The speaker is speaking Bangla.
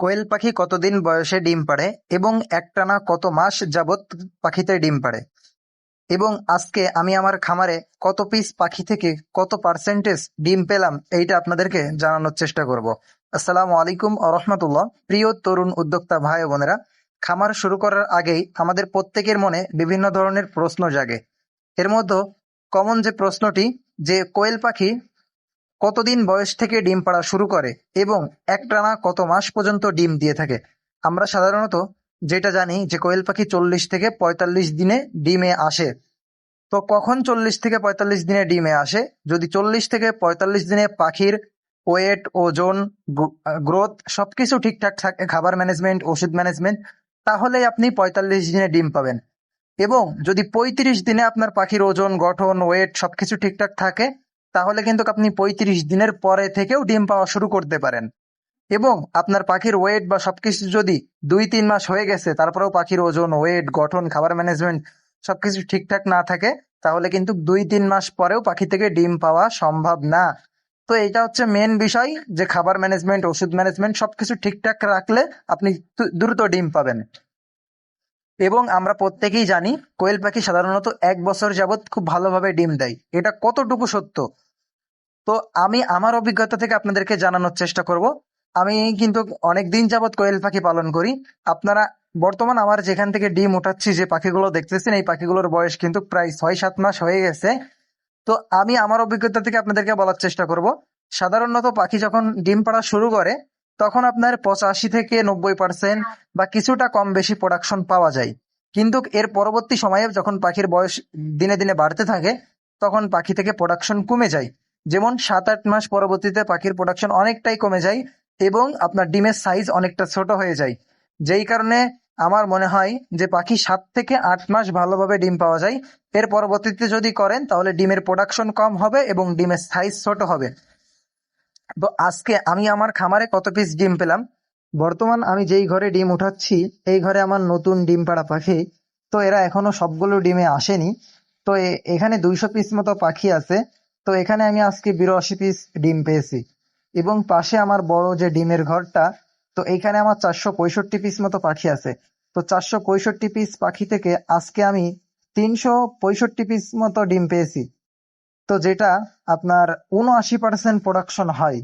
কোয়েল পাখি কতদিন বয়সে ডিম পাড়ে এবং একটানা কত মাস যাবত পাখিতে ডিম পাড়ে? এবং আজকে আমি আমার খামারে কত পিস পাখি থেকে কত পার্সেন্টেজ ডিম পেলাম এইটা আপনাদেরকে জানানোর চেষ্টা করব। আসসালামু আলাইকুম রহমতুল্লাহ। প্রিয় তরুণ উদ্যোক্তা ভাই বোনেরা, খামার শুরু করার আগেই আমাদের প্রত্যেকের মনে বিভিন্ন ধরনের প্রশ্ন জাগে। এর মধ্যে কমন যে প্রশ্নটি যে কোয়েল পাখি কতদিন বয়স থেকে ডিম পাড়া শুরু করে এবং একটানা কত মাস পর্যন্ত ডিম দিয়ে থাকে? আমরা সাধারণত যেটা জানি যে কোয়েল পাখি চল্লিশ থেকে পঁয়তাল্লিশ দিনে ডিমে আসে। তো কখন চল্লিশ থেকে পঁয়তাল্লিশ দিনে ডিমে আসে? যদি চল্লিশ থেকে পঁয়তাল্লিশ দিনে পাখির ওয়েট, ওজন গ্রোথ সবকিছু ঠিকঠাক থাকে, খাবার ম্যানেজমেন্ট, ওষুধ ম্যানেজমেন্ট, তাহলেই আপনি পঁয়তাল্লিশ দিনে ডিম পাবেন। এবং যদি পঁয়ত্রিশ দিনে আপনার পাখির ওজন, গঠন, ওয়েট সবকিছু ঠিকঠাক থাকে তাহলে কিন্তু আপনি পঁয়ত্রিশ দিনের পরে থেকেও ডিম পাওয়া শুরু করতে পারেন। এবং আপনার পাখির ওয়েট বা সবকিছু যদি দুই তিন মাস হয়ে গেছে, তারপরেও পাখির ওজন ওয়েট গঠন, খাবার ম্যানেজমেন্ট সবকিছু ঠিকঠাক না থাকে, তাহলে কিন্তু দুই তিন মাস পরেও পাখি থেকে ডিম পাওয়া সম্ভব না। তো এটা হচ্ছে মেন বিষয় যে খাবার ম্যানেজমেন্ট ওষুধ ম্যানেজমেন্ট সবকিছু ঠিকঠাক রাখলে আপনি দ্রুত ডিম পাবেন। এবং আমরা প্রত্যেকেই জানি, কোয়েল পাখি সাধারণত এক বছর যাবত খুব ভালোভাবে ডিম দেয়। এটা কতটুকু সত্য? তো আমি আমার অভিজ্ঞতা থেকে আপনাদেরকে জানানোর চেষ্টা করব। আমি কিন্তু অনেক দিন যাবত কোয়েল পাখি পালন করি। আপনারা বর্তমান আমার যেখান থেকে ডিম উঠাচ্ছি যে পাখিগুলো দেখতেছেন, এই পাখিগুলোর বয়স কিন্তু প্রায় ছয় সাত মাস হয়ে গেছে। তো আমি আমার অভিজ্ঞতা থেকে আপনাদেরকে বলার চেষ্টা করব। সাধারণত পাখি যখন ডিম পাড়া শুরু করে, তখন আপনার পঁচাশি থেকে নব্বই পার্সেন্ট বা কিছুটা কম বেশি প্রোডাকশন পাওয়া যায়। কিন্তু এর পরবর্তী সময়ে যখন পাখির বয়স দিনে দিনে বাড়তে থাকে, তখন পাখি থেকে প্রোডাকশন কমে যায়। যেমন সাত, আট মাস পরবর্তীতে পাখির প্রোডাকশন অনেকটাই কমে যায় এবং আপনার ডিমের সাইজ অনেকটা ছোট হয়ে যায়। যেই কারণে আমার মনে হয় যে পাখি সাত থেকে আট মাস ভালোভাবে ডিম পাওয়া যায়। এর পরবর্তীতে যদি করেন, তাহলে ডিমের প্রোডাকশন কম হবে এবং ডিমের সাইজ ছোট হবে। তো আজকে আমি আমার খামারে কত পিস ডিম পেলাম? বর্তমান আমি যেই ঘরে ডিম উঠাচ্ছি, এই ঘরে আমার নতুন ডিম পাড়া পাখি। তো এরা এখনও সবগুলো ডিমে আসেনি। তো এখানে দুইশো পিস মতো পাখি আছে। তো এখানে আমি আজকে বিরাশি পিস ডিম পেয়েছি। এবং পাশে আমার বড় যে ডিমের ঘরটা, তো এখানে আমার চারশো পঁয়ষট্টি পিস মতো পাখি আছে। তো চারশো পঁয়ষট্টি পিস পাখি থেকে আজকে আমি তিনশো পঁয়ষট্টি পিস মতো ডিম পেয়েছি। তো যেটা আপনার উনআশি পার্সেন্ট প্রোডাকশন হয়।